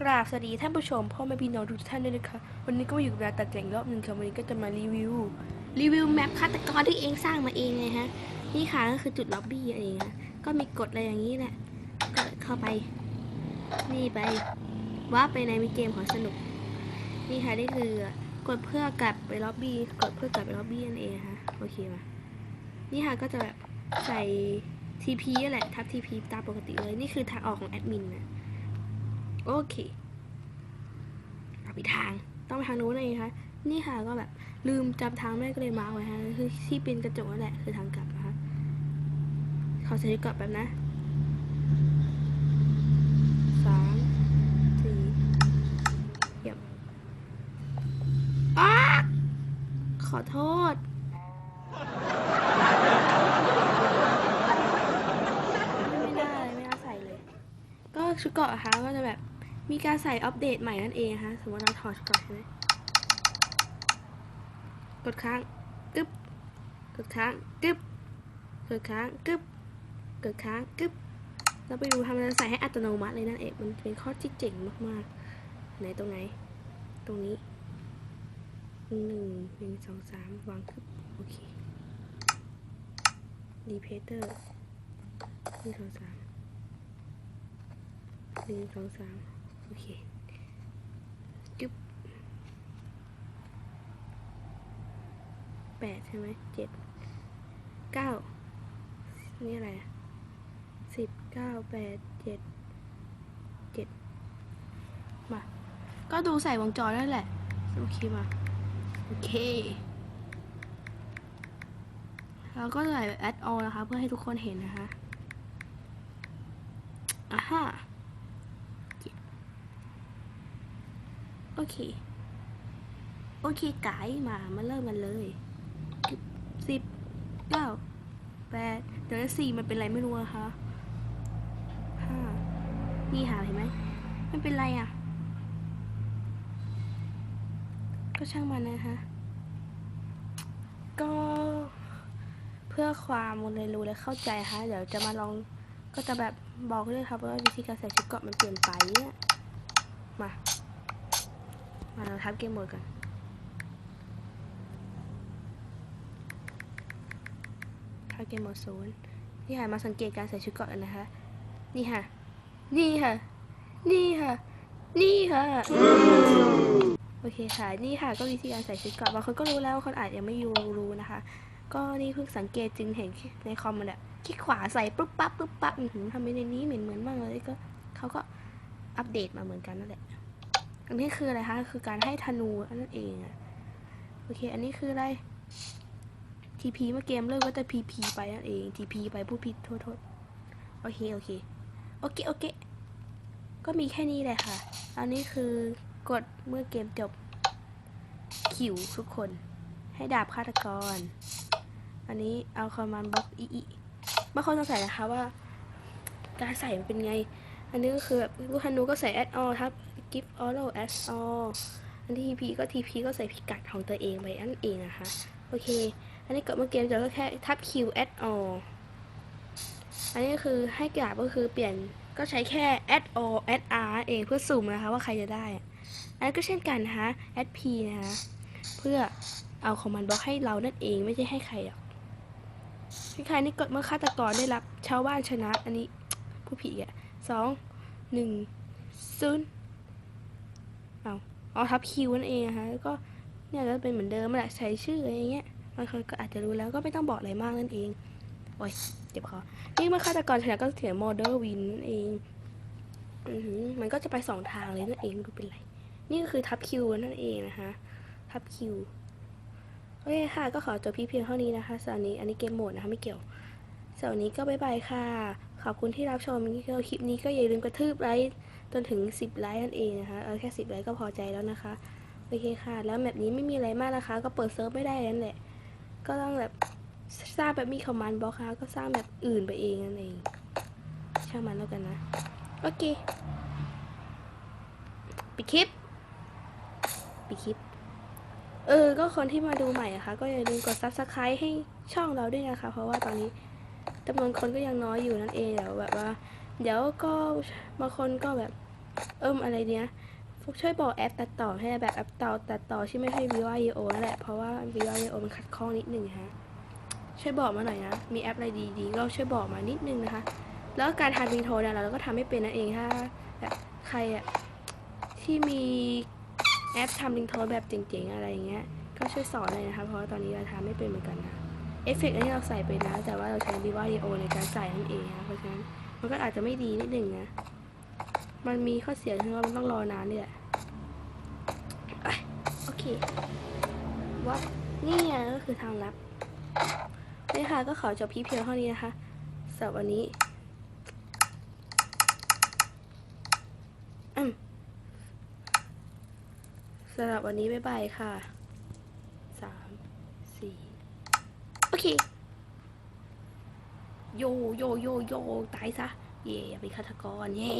กราบสวัสดีท่านผู้ชมพ่อแม่พี่น้องทุกท่านด้วยนะคะ วันนี้ก็มาอยู่กับเราตัดแต่งรอบหนึ่งค่ะวันนี้ก็จะมารีวิว รีวิวแมปฆาตกรที่เองสร้างมาเองไงฮะ นี่ค่ะก็คือจุดล็อบบี้เองฮะก็มีกฎอะไรอย่างนี้แหละก็เข้าไป นี่ไปว่าร์ปไปในมิเกมของสนุก นี่ค่ะนี่คือกดเพื่อกลับไปล็อบบี้กดเพื่อกลับไปล็อบบี้นั่นเองฮะโอเคมานี่ค่ะก็จะแบบใส่ TP นั่นแหละทับ TP ตามปกติเลยนี่คือทางออกของแอดมินนะ โอเคเอาไปทาง ต้องไปทางโน้นเลยนะคะนี่ค่ะก็แบบลืมจำทางไม่ได้ก็เลยมาไว้ฮะคือที่เป็นกระจกนั่นแหละคือทางกลับนะคะขอใช้กลับแบบนะสามสี่เยี่ยมอ้าขอโทษไม่ได้เลยไม่น่าใส่เลย ก็ชุดเกาะอะคะก็จะแบบ มีการใส่อัปเดตใหม่นั่นเองนะคะสมมติเราถอดกราะใช่ไหมกดค้างกึ๊บกดค้างกึ๊บกดค้างกึ๊บกดค้างกึ๊บเราไปดูทำมันใส่ให้อัตโนมัติเลยนั่นเองมันเป็นข้อที่เจ๋งมากๆไหนตรงไหน ตรงนี้หนึ่งหนึ่งสองสามวางกึบโอเครีเพเตอร์หนึ่งสองสามหนึ่งสองสาม โอเคจุ๊บแปดใช่ไหมเจ็ดเก้านี่อะไรอะสิบเก้าแปดเจ็ดเจ็ดมาก็ดูใส่วงจรนั่นแหละ โอเคมา โอเคแล้วก็ใส่แอดออนะคะ เพื่อให้ทุกคนเห็นนะคะอ่าฮะ โอ เค โอเคไกด์มา มาเริ่มกันเลยสิบเก้าแปดเดี๋ยวสี่มันเป็นไรไม่รู้อะคะห้านี่หาเห็นไหมมันเป็นไรอะก็ช่างมันนะคะก็เพื่อความเรียนรู้และเข้าใจค่ะเดี๋ยวจะมาลองก็จะแบบบอกด้วยครับว่าวิธีการใส่ชุดเกาะมันเปลี่ยนไปเนี่ยมา มาเราทับเกมโหมดกันทับเกมโหมดศูนย์นี่ค่ะมาสังเกตการใส่ชุดเกาะกันนะคะ นี่ค่ะ นี่ค่ะ นี่ค่ะ นี่ค่ะ โอเคค่ะ นี่ค่ะก็วิธีการใส่ชุดเกาะบางคนก็รู้แล้วบางคนอาจยังไม่รู้รู้นะคะ ก็นี่เพิ่งสังเกตจึงเห็นในคอมมันแบบคลิกขวาใส่ปุ๊บปั๊บปุ๊บปั๊บอื้อหือทำไมในนี้เหมือนเหมือนมากเลยก็เขาก็อัปเดตมาเหมือนกันนั่นแหละ อันนี้คืออะไรคะคือการให้ธนูนั่นเองโอเค อันนี้คืออะไร TP เมื่อเกมเริ่มก็จะ PP ไปนั่นเอง TP ไปผู้ผิดโทษโทษโอเคโอเคโอเคโอเคก็มีแค่นี้เลยค่ะ อันนี้คือกดเมื่อเกมจบคิวทุกคน ให้ดาบฆาตกร อันนี้เอาคอมมานด์บล็อกอีอีบางคนสงสัยนะคะว่า การใส่มันเป็นไง อันนี้ก็คือแบบลูกธนูก็ใส่แอดออครับ give all add all อันที่ TP ก็ TP ก็ใส่พิกัดของตัวเองไปอันเองนะคะ โอเค อันนี้กดเมื่อเกมจะก็แค่ทับ Q add all อันนี้ก็คือให้กราบก็คือเปลี่ยนก็ใช้แค่ add all add r เองเพื่อสุ่มนะคะว่าใครจะได้ อันนี้ก็เช่นกันนะคะ add p นะคะเพื่อเอาคอมมานด์บล็อกให้เรานั่นเองไม่ใช่ให้ใครหรอกที่ใครนี่กดเมื่อฆาตกรได้รับชาวบ้านชนะ อันนี้ผู้ผิดอะ สองหนึ่งศูนย์เอาเอาทับคิวนั่นเองนะคะแล้วก็เนี่ยก็เป็นเหมือนเดิมแหละใช้ชื่ออะไรอย่างเงี้ยบางคนก็อาจจะรู้แล้วก็ไม่ต้องบอกอะไรมากนั่นเองโอ้ยเจ็บคอนี่เมื่อฆาตกรชนะก็เขียนโมเดลวินนั่นเองมันก็จะไปสองทางเลยนั่นเองดูเป็นไรนี่ก็คือทับคิวนั่นเองนะคะ ทับคิวโอเคค่ะ ก็ขอจบพี่เพียงเท่านี้นะคะสำหรับนี้อันนี้เกมโหมดนะคะไม่เกี่ยวสำหรับวันนี้ก็บ๊ายบายค่ะ ขอบคุณที่รับชมคลิปนี้ก็อย่าลืมกระทืบไลค์จนถึง 10ไลค์นั่นเองนะคะ เอาแค่ 10ไลค์ก็พอใจแล้วนะคะ โอเคค่ะ แล้วแบบนี้ไม่มีอะไรมากนะคะ ก็เปิดเซิร์ฟไม่ได้นั่นแหละ ก็ต้องแบบสร้างแบบมีคอมมานด์บล็อกค่ะ ก็สร้างแบบอื่นไปเองนั่นเอง ช่างมันแล้วกันนะ โอเค ปิดคลิป ปิดคลิป เออ ก็คนที่มาดูใหม่อะคะ ก็อย่าลืมกด subscribe ให้ช่องเราด้วยนะคะ เพราะว่าตอนนี้ จำนวนคนก็ยังน้อยอยู่นั่นเองเดี๋ยวแบบว่า เดี๋ยวก็บางคนก็แบบเอิ่มอะไรเนี้ยฟุกช่วยบอกแอปตัดต่อให้แบบแอปต่อตัดต่อที่ไม่ใช่วิวาโอนั่นแหละเพราะว่าวิวาโอมันขัดข้องนิดนึงฮะช่วยบอกมาหน่อยนะ มีแอปอะไรดีๆก็ช่วยบอกมานิดนึงนะคะ แล้วการทำริงโทนเนี่ยเราก็ทำไม่เป็นนั่นเองถ้าแบบใครอะที่มีแอปทำริงโทนแบบเจ๋งๆอะไรอย่างเงี้ยก็ช่วยสอนเลยนะคะ เพราะว่าตอนนี้เราทำไม่เป็นเหมือนกันนะ เอฟเฟกต์ที่เราใส่ไปนะแต่ว่าเราใช้วิวาโอในการใส่นั่นเองนะเพราะฉะนั้นมันก็อาจจะไม่ดีนิดหนึ่งนะ มันมีข้อเสียที่ว่ามันต้องรอนานเนี่ยแหละโอเคว่านี่ก็คือทางลับนี่ค่ะก็ขอจบพีเพียงเท่านี้นะคะสำหรับวันนี้สำหรับวันนี้บ๊ายบายค่ะสามสี่ โอเค โยโยโยโยตายซะ เย่เป็นฆาตกรเย่